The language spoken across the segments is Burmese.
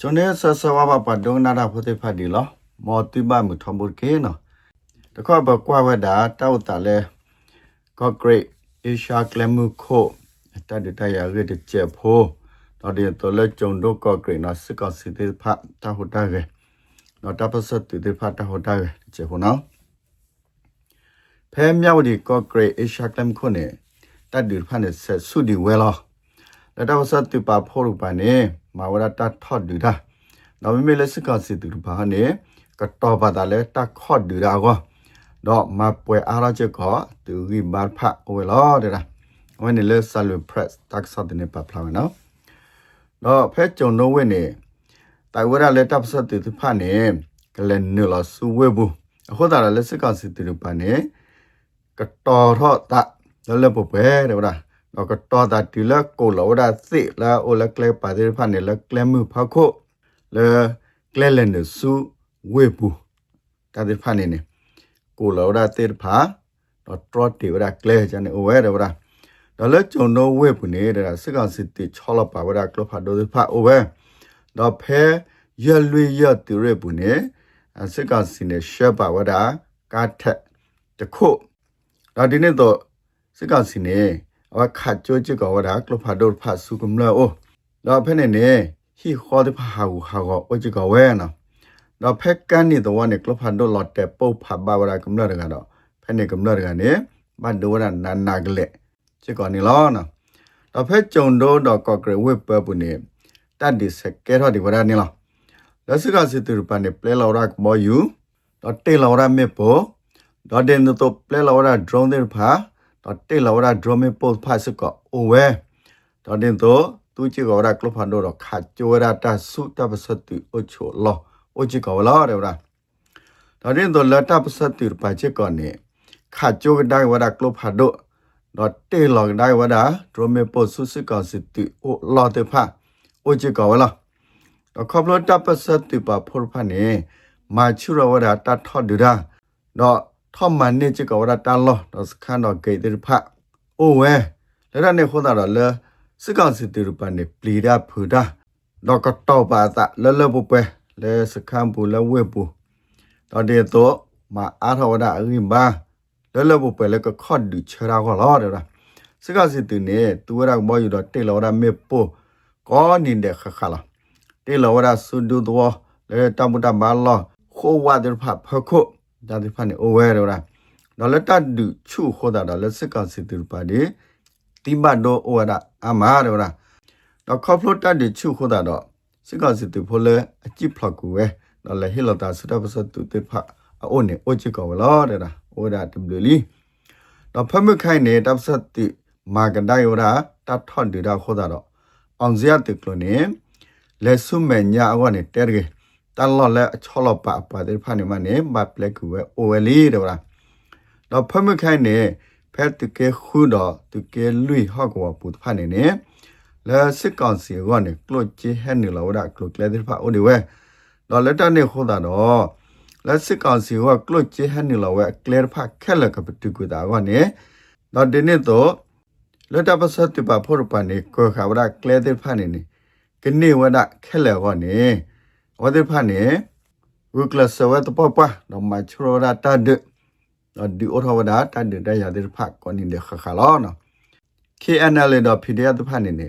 ကျွန်နေဆဆဝဘပဒုံနာတာဖိုတေဖတ်ဒီလောမောတိဘမှုထမ်ဘူကေနော်တခါဘကွာဝဒါတောက်တလဲကော့ဂရိတ်အေရှာကလမှုခိုတတ်တရရတဲ့ချက်ဖိုးတော့ဒီတော့လက်ကြုံတော့ကော့ဂရိတ်နော်စကောစီတေဖတ်တဟိုတာကေနော်တပစတ်တေဖတ်တဟိုတာကေချက်ဖိုးနော်ဖဲမြောက်ဒီကော့ဂရိတ်အေရှာကလမ်ခိုနေတတ်ဒီဖတ်နေဆက်ဆုဒီဝဲလောလက်တော့စတ်တူပါဖို့ရပါနေ မာဝရတာထော့ဒူတာနော်မမေလက်စကစီတူပါနေကတော်ပါတာလဲတခေါ့ဒူတာကောတော့မပွဲအားရချက်ကောသူရီဘာဖတ်ဝဲလောတဲ့လားဝဲနေလဲဆလူပရက်တက်ဆော့တဲ့နေပါဖလာနော်တော့ဖဲကြုံတော့ဝဲနေတိုင်ဝရလဲတပ်စတ်တူဖတ်နေကလန်နလဆူဝဲဘူးအခုတာလဲစကစီတူပါနေကတော်ထော့တာလဲပပဲတဲ့ဗျာ တော့ကတော်တာဒီလက်ကိုလောဒါစိလာအိုလကလေပါတဲ့ဖာနေလကလမှုဖခုလေကလဲလန်ဆူဝေပူတာတဲ့ဖာနေနေကိုလောဒါတဲ့ဖာတော့ထရတ်တီဝဒါကလဲချန်နေအိုဝဲတယ်ဗလားတော့လက်ကြုံတော့ဝေပူနေတာစကစစ်တီချောလပါဝဒါကလဖာဒိုဖာအိုဝဲတော့ဖဲရလွေရတူရပူနေစကစင်းနေရှက်ပါဝဒါကားထက်တခုတော့ဒီနေ့တော့စကစင်းနေ အဝခတ်ကြိုကြကောဝဒါကလဖာဒိုဖာစုကမလောအိုတော့ဖဲနေနေဟီခေါ်တဲ့ဖာဟာဟာကောအိုကြကောဝဲနော်တော့ဖက်ကန်နေတော့နေကလဖာဒိုလော်တဲ့ပုတ်ဖာဘာဝဒါကမလောတကတော့ဖဲနေကမလောတကနေဘတ်ဒိုရနာနာကလေကြကောနေလောနော်တော့ဖက်ကြုံတော့တော့ကော့ဂရဝစ်ပပူနေတတ်ဒီစကဲတော့ဒီဝရနေလောလက်စကစစ်တူပန်နေပလဲလော်ရကမောယူတော့တေလော်ရမေပေါ်တော့ den to play la ora drone der pha တော့ တေလာဝရဒရမေပိုဖတ်စကောအိုဝဲတော့တင်တော့သူချီကောရကလဖန်တော့ခါကျိုရတာစုတပစတူအချိုလောအချီကောလာရဝရတော့တင်တော့လတပစတူပါချေကောနေခါကျိုဒိုင်ဝရကလဖန်တော့တော့တေလောဒိုင်ဝရဒရမေပိုစုစကောစတူအိုလောတေဖာအချီကောလာတော့ခပလတပစတူပါဖောဖာနေမာချူရဝရတာထော့ဒူရာတော့ ထော့မန်နေချေကဝရတန်လောတော့စခန်းတော့ဂိတ်တိဖာအိုဝဲလက်ရနေခေါ်တာတော့လဲစကောင်စစ်တိရပန်နေပလီရဖူတာတော့ကတော့ပါတာလဲလဲပပွဲလဲစခန်းပူလဲဝဲပူတော့တဲ့တော့မအားထော်တာအရင်ပါလဲလဲပပွဲလဲကခော့ဒူချရာခေါ်တော့တယ်စကောင်စစ်တိနေသူရမောယူတော့တေလော်ရမေပို့ကောနင်းတဲ့ခခလာတေလော်ရဆုဒူတော့လဲတမ်မတမလာခိုးဝါတဲ့ဖဖခု ဒါဒီဖန်နေအိုဝဲရောလားဒေါ်လာတဒူချူခေါ်တာဒါလက်စကစီတူပါဒီတိမတ်တော့အိုဝဒါအမားရောလားတော့ခေါဖလိုတဒူချူခေါ်တာတော့စကစီတူဖိုလဲအကြည့်ဖလကူဝဲဒေါ်လာဟီလတာစတာပစတူတေဖာအိုနေအိုချီကောလောတဲ့လားအိုဒါတဘလီတော့ဖမခိုင်နေတပ်စတိမာကဒိုင်ရောလားတတ်ထွန်ဒူဒါခေါ်တာတော့အောင်စရတေကလိုနေလက်ဆုမဲ့ညာအကနေတဲရဲ ယ်တလော်လဲအချောလော်ပါပါတဲ့ဖာနေမနေမပလက်ကူဝဲအိုဝဲလီတော့လားတော့ဖမခိုင်နေဖက်တကဲခူတော့တကဲလွိဟောက်ကောပူဖာနေနေလဲစစ်ကောင်စီကောနေကလုတ်ချဟဲနေလောဒါကလုတ်လဲတဲ့ဖာအိုဒီဝဲတော့လက်တနေခိုးတာတော့လက်စစ်ကောင်စီကကလုတ်ချဟဲနေလောဝဲကလဲဖာခက်လကပတူကူတာကောနေတော့ဒီနေ့တော့လက်တပစတ်တပါဖို့ပန်နေကောခါဝဒါကလဲတဲ့ဖာနေနေကနေဝဒါခက် လဲကောနေ wade phane wukla sawa to papa no ma chura ta de di ora wada ta de da ya de pha ko ni de kha kha lo no knl do pdf to phane ne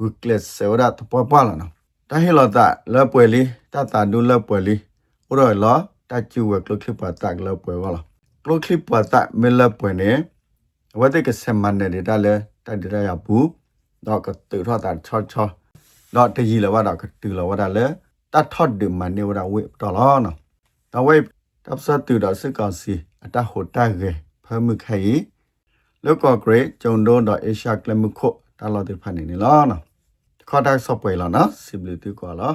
wukla sawa to papa lo no ta he lo ta la pwe li ta ta du la pwe li ora lo ta chu we klo clip pa ta la pwe wa lo klo clip pa ta me la pwe ne wade ke seman ne de ta le ta de da ya bu do ka tu tho ta cho cho do te yi la wa da ka tu la wa da le တတ် ထော့ဒီမနေဝရဝေတော်လောနော်တဝေတပ်စတူတော်စကောစီအတဟိုတကေဖမှုခိုင်လောကဂရိဂျုံဒိုတော့အေရှာကလမှုခိုတလောတိဖာနေနေလောနော်ခေါ်တာဆော့ပွဲလောနော်စီဘလီတူကောလော